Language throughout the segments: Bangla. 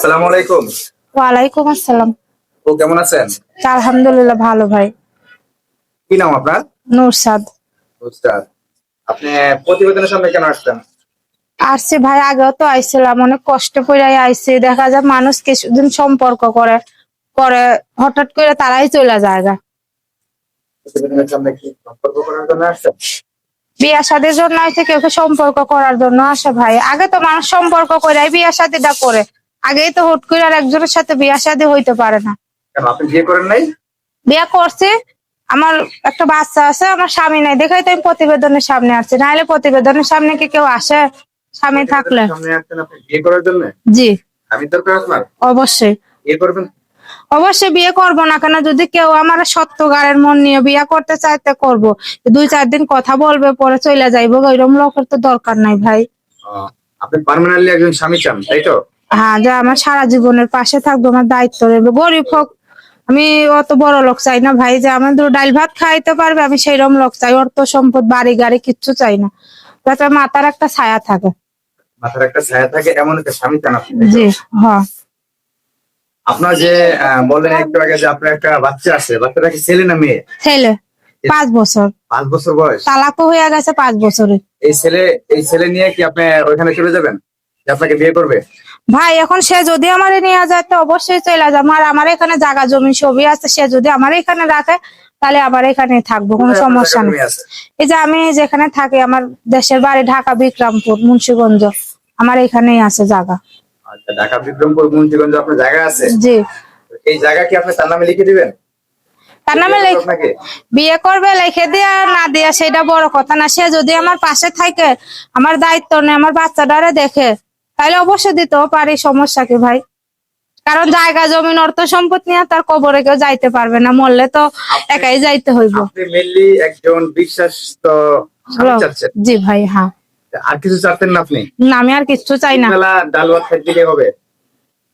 আসসালামু আলাইকুম। ওয়ালাইকুম আসসালাম। ও কেমন আছেন? আলহামদুলিল্লাহ ভালো ভাই। কি নাম আপনার? নুরসাদ। উস্তাদ আপনি প্রতিবেদনের সামনে কেন আসছে ভাই আগেও তো আইছিলাম অনেক কষ্ট করে আইছি। দেখা যায় মানুষ কিছুদিন সম্পর্ক করে পরে হঠাৎ করে তারাই চলে যায় গা। বিয়া শাদির জন্য কেউ সম্পর্ক করার জন্য আসে ভাই? আগে তো মানুষ সম্পর্ক করে বিয়া শাদিটা করে। আগেই তো হুট করে আর একজনের সাথে বিয়া শাদি হইতে পারে না। আপনি বিয়ে করেন নাই? বিয়া করছে। আমার একটা বাচ্চা আছে আমার স্বামী নাই। দেখাই তো আমি প্রতিবেদনের সামনে আসছি। নাহলে প্রতিবেদনের সামনে কি কেউ আসে? স্বামী থাকলে। বিয়ে করার জন্য? জি। আমি দরকার আপনার? অবশ্যই। বিয়ে করবেন? অবশ্যই বিয়ে করব না কেন? যদি কেউ আমার সত্যগারের মন নিয়ে বিয়ে করতে চাইতে করব। দুই চার দিন কথা বলবে পরে চলে যাইবো। ওইরকম লোকের তো দরকার নাই ভাই। আপনি পার্মানেন্টলি একজন স্বামী চান তাই তো? হ্যাঁ যে আমার সারা জীবনের পাশে থাকব আমার দায়িত্ব রইবে। গরিব হোক আমি অত বড় লোক চাই না ভাই যে আমার দুটো ডাল ভাত খাইতে পারবে আমি সেইরকম লোক চাই অর্থ সম্পদ বাড়ি গাড়ি কিচ্ছু চাই না। যাতে মাথার একটা ছায়া থাকে। মাথার একটা ছায়া থাকে এমন একটা স্বামী চান? জি হ্যাঁ আপনার যে বললেন একটু আগে যে আপনার একটা বাচ্চা আছে বাচ্চাটা কি ছেলে না মেয়ে? ছেলে পাঁচ বছর। পাঁচ বছর বয়স। তালাকও হয়ে গেছে পাঁচ বছরে। এই ছেলে এই ছেলে নিয়ে কি আপনি ওইখানে চলে যাবেন? আপনাকে বিয়ে করবে? ভাই এখন সে যদি আমারে নিয়ে যায় তো অবশ্যই চলে যাবে। আর আমার এখানে জায়গা জমি সবই আছে সে যদি আমার এখানে রাখে তাহলে আমার এখানে থাকব কোনো সমস্যা নেই। এই যে আমি যেখানে থাকি আমার দেশের বাড়ি ঢাকা বিক্রমপুর মুন্সিগঞ্জ আমার এখানেই আছে জায়গা। আচ্ছা ঢাকা বিক্রমপুর মুন্সিগঞ্জ আপনার জায়গা আছে? জি। এই জায়গা কি আপনি তার নামে লিখে দিবেন? তার নামে বিয়ে করবে লিখে দিয়া না দিয়া সেটা বড় কথা না। সে যদি আমার পাশে থাকে আমার দায়িত্ব নেই আমার বাচ্চাটারে দেখে তাহলে অবশ্যই দিতেও পারি সমস্যা কি ভাই? কারণ জায়গা জমিন অর্থ সম্পদ নিয়ে তার কবরে কেউ যাইতে পারবে না মরলে তো একাই যাইতে হইব। মেনলি একজন বিশ্বাস তো জি ভাই হ্যাঁ। আর কিছু চাচ্ছেন না আপনি? না আমি আর কিচ্ছু চাই না। ডাল ভাত খাই হবে?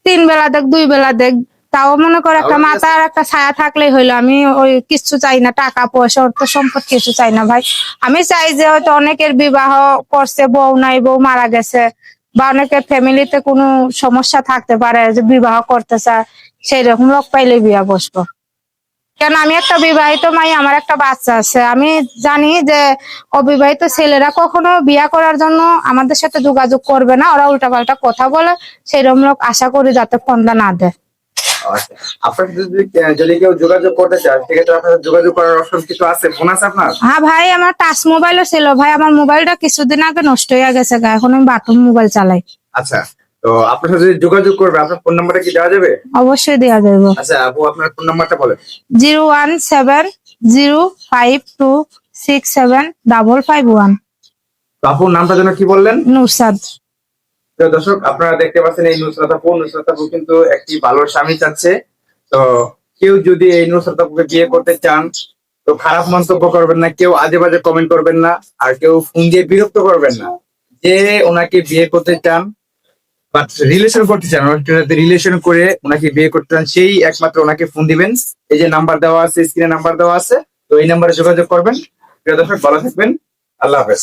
তিন বেলা দেখ দুই বেলা দেখ। তাও মনে করে একটা মাথার একটা ছায়া থাকলেই হইল। আমি ওই কিচ্ছু চাই না টাকা পয়সা অর্থ সম্পদ কিছু চাই না ভাই। আমি চাই যে হয়তো অনেকের বিবাহ করছে বউ নাই বউ মারা গেছে। বা অনেকের ফ্যামিলিতে কোনো সমস্যা থাকতে পারে, যে বিবাহ করতে চায় সেই রকম লোক পাইলে বিয়া বসবো। কেন? আমি একটা বিবাহিত মাই, আমার একটা বাচ্চা আছে। আমি জানি যে অবিবাহিত ছেলেরা কখনো বিয়া করার জন্য আমাদের সাথে যোগাযোগ করবে না। ওরা উল্টাপাল্টা কথা বলে সেই রকম লোক আশা করি যাতে ফোনটা না দেয়। আপনার যদি যদি কেউ যোগাযোগ করতে চায় সেক্ষেত্রে আপনার যোগাযোগ করার অপশন কিছু আছে? ফোন আছে আপনার? হ্যাঁ ভাই আমার টাচ মোবাইলও ছিল। ভাই আমার মোবাইলটা কিছুদিন আগে নষ্ট হয়ে গেছে এখন আমি বাটন মোবাইল চালাই। আচ্ছা তো আপনার সাথে যোগাযোগ করবে আপনার ফোন নাম্বারটা কি দেওয়া যাবে? অবশ্যই দেওয়া যাবে। আচ্ছা আপু আপনার ফোন নাম্বারটা বলেন। Zero one seven zero five two six seven double five one. আপুর নামটা যেন কি বললেন? নুরসাদ। তো দর্শক, আপনারা দেখতে পাচ্ছেন এই নুসরাত আপু আপু কিন্তু একটি ভালো স্বামী চাচ্ছে। তো কেউ যদি এই নুসরাত আপুকে বিয়ে করতে চান, তো খারাপ মন্তব্য করবেন না, কেউ আজে বাজে কমেন্ট করবেন না, আর কেউ ফোন দিয়ে বিরক্ত করবেন না। যে ওনাকে বিয়ে করতে চান বাট রিলেশন করতে চান রিলেশন করে ওনাকে বিয়ে করতে চান, সেই একমাত্র ওনাকে ফোন দিবেন। এই যে নাম্বার দেওয়া আছে স্ক্রিনে নাম্বার দেওয়া আছে, তো এই নাম্বারে যোগাযোগ করবেন। প্রিয় দর্শক, ভালো থাকবেন। আল্লাহ হাফেজ।